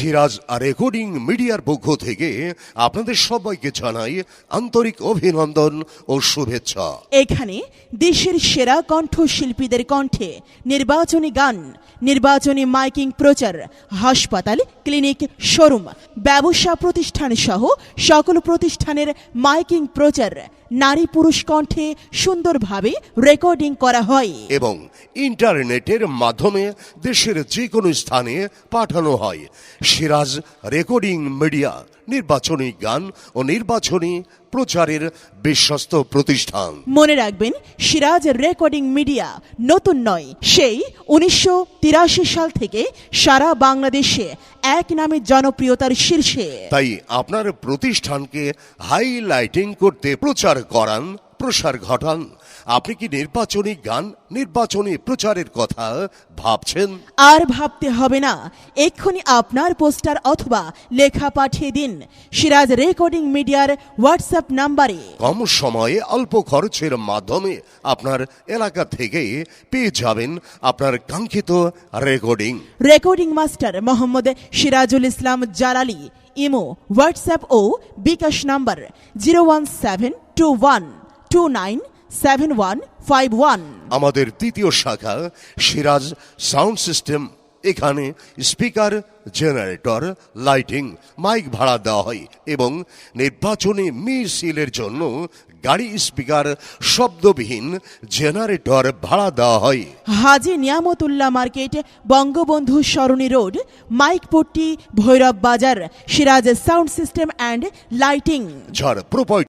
Siraj recording মিডিয়ার পক্ষ থেকে আপনাদের সবাইকে জানাই আন্তরিক অভিনন্দন ও শুভেচ্ছা। এখানে দেশের সেরা কণ্ঠশিল্পীদের কণ্ঠে নির্বাচনী গান, নির্বাচনী মাইকিং প্রচার, হাসপাতাল, ক্লিনিক, শোরুম, ব্যবসা প্রতিষ্ঠান সহ সকল প্রতিষ্ঠানের মাইকিং প্রচার নারী পুরুষ কণ্ঠে সুন্দরভাবে রেকর্ডিং করা হয়। এবং ইন্টারনেটের মাধ্যমে দেশের যে কোনো স্থানে পাঠানো হয়। সিরাজ রেকর্ডিং মিডিয়া নির্বাচনী গান ও নির্বাচনী প্রচারের বিশ্বস্ত প্রতিষ্ঠান। মনে রাখবেন সিরাজ রেকর্ডিং মিডিয়া নতুন নয় সেই উনিশশো তিরাশি সাল থেকে সারা বাংলাদেশে এক নামে জনপ্রিয়তার শীর্ষে। তাই আপনার প্রতিষ্ঠানকে হাইলাইটিং করতে প্রচার করান প্রসার ঘটান। আপনি কি নির্বাচনী গান নির্বাচনী প্রচারের কথা ভাবছেন? আর ভাবতে হবে না। এক্ষুনি আপনার পোস্টার অথবা লেখা পাঠিয়ে দিন। সিরাজ রেকর্ডিং মিডিয়ার হোয়াটসঅ্যাপ নাম্বারে। কম সময়ে অল্প খরচের মাধ্যমে আপনার এলাকা থেকে পেয়ে যাবেন আপনার কাঙ্ক্ষিত recording. Recording master Mohammad Sirajul Islam Jalali imo WhatsApp ও bKash number zero one seven two one. Two nine seven one five one আমাদের তৃতীয় শাখা সিরাজ সাউন্ড সিস্টেম। এখানে স্পিকার জেনারেটর লাইটিং মাইক ভাড়া দেওয়া হয় এবং নির্বাচনী মিছিলের জন্য গাড়ি স্পিকার শব্দবিহীন জেনারেটর ভাড়া দেওয়া হয়। Haji Niamatullah market Bangabandhu Sarani road Maikpatti Bhairab Bazar Siraj sound system and lighting. যার প্রোপাইট